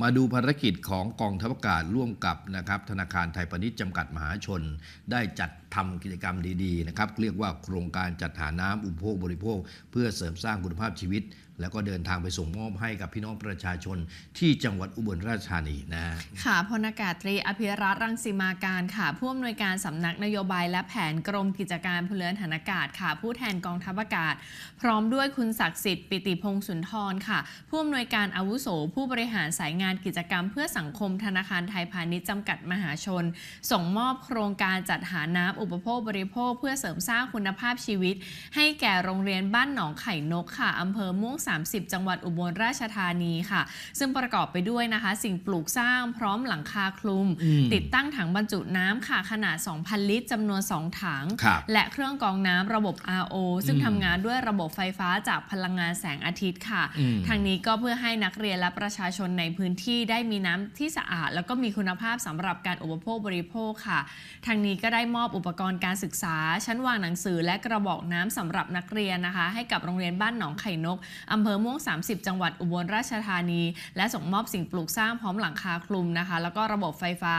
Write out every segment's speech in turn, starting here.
มาดูภารกิจของกองทัพอากาศร่วมกับนะครับธนาคารไทยพาณิชย์จำกัดมหาชน ได้จัดทำกิจกรรมดีๆนะครับเรียกว่าโครงการจัดหาน้ำอุปโภคบริโภค เพื่อเสริมสร้างคุณภาพชีวิต แล้วก็เดินทางไปส่งมอบให้กับพี่น้องประชาชนที่จังหวัดอุบลราชธานีนะค่ะพลอากาศตรีอภิรัตรังสีมาการค่ะผู้อำนวยการสำนักนโยบายและแผนกรมกิจการพลเรือนฐานอากาศค่ะ ผู้แทนกองทัพอากาศ พร้อมด้วยคุณศักดิ์สิทธิ์ปิติพงษ์สุนทรค่ะ ผู้อำนวยการอาวุโสผู้บริหารสายงานกิจกรรมเพื่อสังคมธนาคารไทยพาณิชย์จำกัดมหาชน ส่งมอบโครงการจัดหาน้ำอุปโภคบริโภค เพื่อเสริมสร้างคุณภาพชีวิต ให้แก่โรงเรียนบ้านหนองไข่นกค่ะอำเภอม่วง 30 จังหวัดอุบลราชธานีค่ะ ซึ่งประกอบไปด้วยนะคะ สิ่งปลูกสร้างพร้อมหลังคาคลุมอืมติดตั้งถังบรรจุน้ำค่ะขนาด 2,000 ลิตรจำนวน 2 ถังครับและเครื่องกรองน้ำระบบ RO ซึ่งอืมทำงานด้วยระบบไฟฟ้าจากพลังงานแสงอาทิตย์ค่ะอืมทางนี้ก็เพื่อให้นักเรียนและประชาชนในพื้นที่ได้มีน้ำที่สะอาด แล้วก็มีคุณภาพสำหรับการอุปโภคบริโภคค่ะ ทางนี้ก็ได้มอบอุปกรณ์การศึกษา ชั้นวางหนังสือและกระบอกน้ำสำหรับนักเรียนนะคะ ให้กับโรงเรียนบ้านหนองไข่นกอำเภอม่วง 30 จังหวัดอุบลราชธานี และส่งมอบสิ่งปลูกสร้างพร้อมหลังคาคลุมนะคะ แล้วก็ระบบไฟฟ้า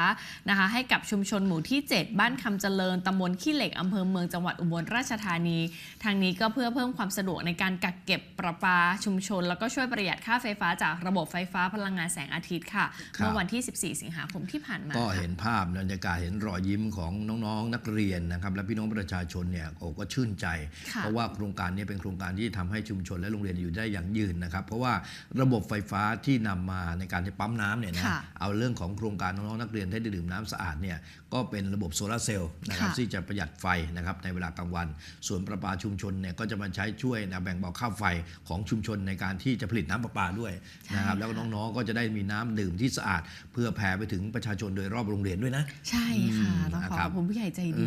นะคะ ให้กับชุมชนหมู่ที่ 7 บ้านคำเจริญตำบลขี้เหล็กอำเภอเมืองจังหวัดอุบลราชธานี ทางนี้ก็เพื่อเพิ่มความสะดวกในการกักเก็บประปาชุมชน แล้วก็ช่วยประหยัดค่าไฟฟ้าจากระบบไฟฟ้าพลังงานแสงอาทิตย์ค่ะครับเมื่อวันที่ 14 สิงหาคมที่ผ่านมา ก็ค่ะเห็นภาพบรรยากาศเห็นรอยยิ้มของน้องๆ นักเรียนนะครับ และพี่น้องประชาชนเนี่ยโอ้ก็ชื่นใจค่ะเพราะว่าโครงการนี้เป็นโครงการที่ทำให้ชุมชนและโรงเรียนอยู่ได้อย่างยืนนะครับ เพราะว่าระบบไฟฟ้าที่นำมาในการที่ปั๊มน้ำเนี่ยนะค่ะเอาเรื่องของโครงการน้องๆนักเรียนได้ดื่มน้ำสะอาดเนี่ยก็เป็นระบบโซลาร์เซลล์นะครับค่ะที่จะประหยัดไฟนะครับในเวลากลางวัน ส่วนประปาชุมชนเนี่ยก็จะมาใช้ช่วยนะแบ่งเบาค่าไฟของชุมชนในการที่จะผลิตน้ำประปาด้วยนะครับใช่แล้วก็ค่ะน้องๆก็จะได้มีน้ำดื่มที่สะอาด เพื่อแผ่ไปถึงประชาชนโดยรอบโรงเรียนด้วยนะ ใช่ค่ะอืมต้องขอนะคขรัอบบคุณผู้ใหญ่ใจดี